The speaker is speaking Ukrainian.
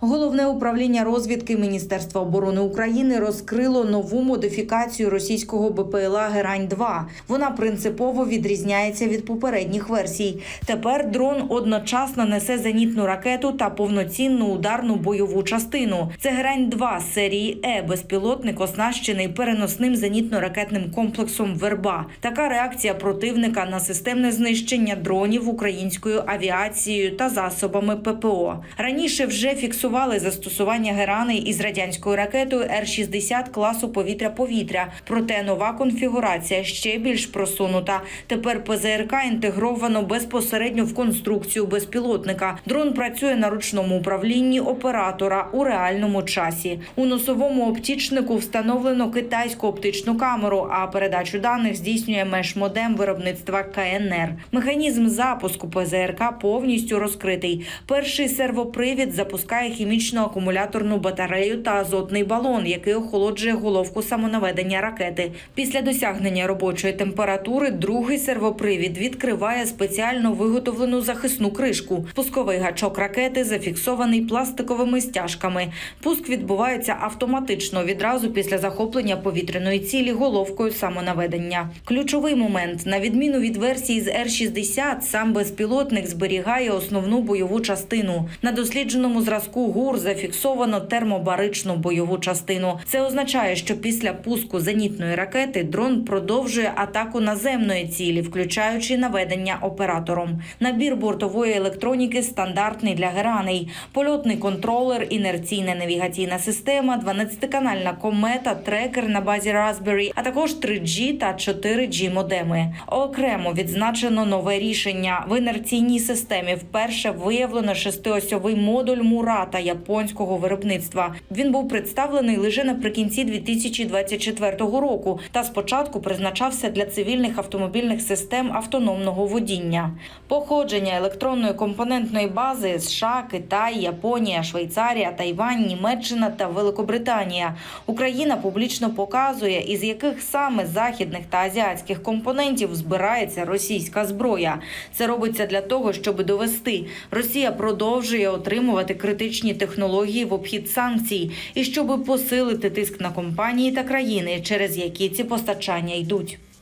Головне управління розвідки Міністерства оборони України розкрило нову модифікацію російського БПЛА Герань 2 Вона принципово відрізняється від попередніх версій. Тепер дрон одночасно несе зенітну ракету та повноцінну ударну бойову частину. Це Герань 2 серії Е безпілотник, оснащений переносним зенітно-ракетним комплексом Верба. Така реакція противника на системне знищення дронів українською авіацією та засобами ППО. Раніше вже фіксували застосування герани із радянською ракетою Р-60 класу повітря-повітря. Проте нова конфігурація ще більш просунута. Тепер ПЗРК інтегровано безпосередньо в конструкцію безпілотника. Дрон працює на ручному управлінні оператора у реальному часі. У носовому оптічнику встановлено китайську оптичну камеру, а передачу даних здійснює меш-модем виробництва КНР. Механізм запуску ПЗРК повністю розкритий. Перший сервопривід запускає хімічну акумуляторну батарею та азотний балон, який охолоджує головку самонаведення ракети. Після досягнення робочої температури другий сервопривід відкриває спеціально виготовлену захисну кришку. Пусковий гачок ракети зафіксований пластиковими стяжками. Пуск відбувається автоматично відразу після захоплення повітряної цілі головкою самонаведення. Ключовий момент на відміну від версії з Р-60, сам безпілотник зберігає основну бойову частину. На дослідженому зразку ГУР зафіксовано термобаричну бойову частину. Це означає, що після пуску зенітної ракети дрон продовжує атаку наземної цілі, включаючи наведення оператором. Набір бортової електроніки стандартний для гераней. Польотний контролер, інерційна навігаційна система, 12-канальна комета, трекер на базі Raspberry, а також 3G та 4G модеми. Окремо відзначено нове рішення в інерційній системі. Вперше виявлено шестиосьовий модуль Мурата японського виробництва. Він був представлений лише наприкінці 2024 року та спочатку призначався для цивільних автомобільних систем автономного водіння. Походження електронної компонентної бази США, Китай, Японія, Швейцарія, Тайвань, Німеччина та Великобританія. Україна публічно показує, із яких саме західних та азіатських компонентів збирається російська зброя. Це робиться для того, щоб довести, Росія продовжує отримувати критичні технології в обхід санкцій і щоб посилити тиск на компанії та країни, через які ці постачання йдуть.